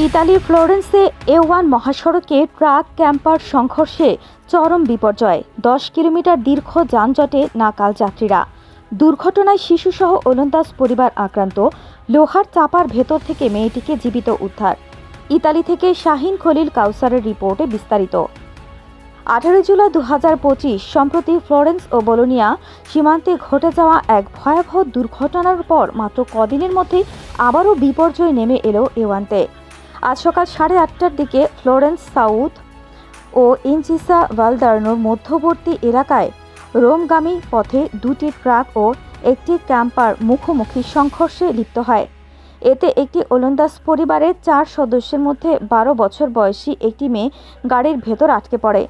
ইতালির ফ্লোরেন্সে এ ওয়ান মহাসড়কে ট্রাক, ক্যাম্পার সংঘর্ষে চরম বিপর্যয়। দশ কিলোমিটার দীর্ঘ যানজটে নাকাল যাত্রীরা। দুর্ঘটনায় শিশুসহ ওলন্দাজ পরিবার আক্রান্ত। লোহার চাপার ভেতর থেকে মেয়েটিকে জীবিত উদ্ধার। ইতালি থেকে শাহিন খলিল কাউসারের রিপোর্টে বিস্তারিত। আঠারো জুলাই দু হাজার পঁচিশ, সম্প্রতি ফ্লোরেন্স ও বলোনিয়া সীমান্তে ঘটে যাওয়া এক ভয়াবহ দুর্ঘটনার পর মাত্র কদিনের মধ্যে আবারও বিপর্যয় নেমে এলো এওয়ান্তে আজ সকাল সাড়ে আটটার দিকে ফ্লোরেন্স সাউথ ও ইনচিসা ভালদার্নোর মধ্যবর্তী এলাকায় রোমগামী পথে দুটি ট্রাক ও একটি ক্যাম্পার মুখোমুখি সংঘর্ষে লিপ্ত হয়। এতে একটি ওলন্দাজ পরিবারের চার সদস্যের মধ্যে বারো বছর বয়সী একটি মেয়ে গাড়ির ভেতর আটকে পড়ে।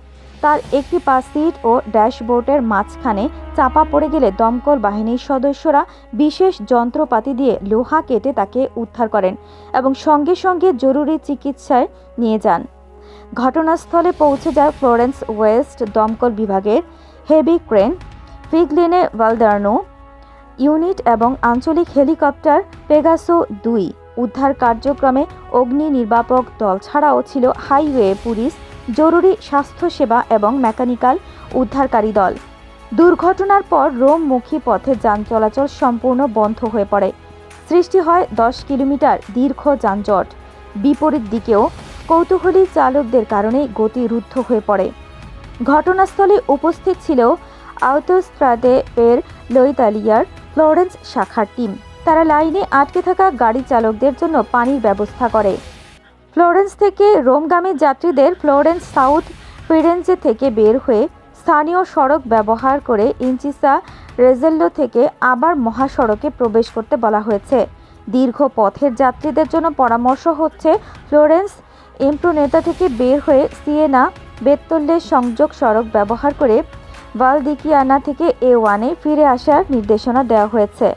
তার একটি পা সিট ও ড্যাশবোর্ডের মাঝখানে চাপা পড়ে গেলে দমকল বাহিনীর সদস্যরা বিশেষ যন্ত্রপাতি দিয়ে লোহা কেটে তাকে উদ্ধার করেন এবং সঙ্গে সঙ্গে জরুরি চিকিৎসায় নিয়ে যান। ঘটনাস্থলে পৌঁছে যায় ফ্লোরেন্স ওয়েস্ট দমকল বিভাগের heavy crane, Figline Valdarno unit এবং আঞ্চলিক হেলিকপ্টার পেগাসো দুই। উদ্ধার কার্যক্রমে অগ্নি নির্বাপক দল ছাড়াও ছিল হাইওয়ে পুলিশ জরুরি স্বাস্থ্যসেবা এবং মেকানিক্যাল উদ্ধারকারী দল। দুর্ঘটনার পর রোমমুখী পথে যান চলাচল সম্পূর্ণ বন্ধ হয়ে পড়ে। সৃষ্টি হয় দশ কিলোমিটার দীর্ঘ যানজট। বিপরীত দিকেও কৌতূহলী চালকদের কারণে গতি রুদ্ধ হয়ে পড়ে। ঘটনাস্থলে উপস্থিত ছিল আউতোস্ত্রাদে এর লইতালিয়ার ফ্লোরেন্স শাখার টিম। তারা লাইনে আটকে থাকা গাড়ি চালকদের জন্য পানির ব্যবস্থা করে। ফ্লোরেন্স থেকে রোমগামী যাত্রীদের ফ্লোরেন্স সাউথ ফিরেন্সে থেকে বের হয়ে স্থানীয় সড়ক ব্যবহার করে ইঞ্চিসা রেজেল্লো থেকে আবার মহাসড়কে প্রবেশ করতে বলা হয়েছে। দীর্ঘ পথের যাত্রীদের জন্য পরামর্শ হচ্ছে ফ্লোরেন্স ইমপ্রোনেতা থেকে বের হয়ে সিয়েনা বেত্তল্যের সংযোগ সড়ক ব্যবহার করে ভালদিকিয়ানা থেকে এ ওয়ানে ফিরে আসার নির্দেশনা দেওয়া হয়েছে।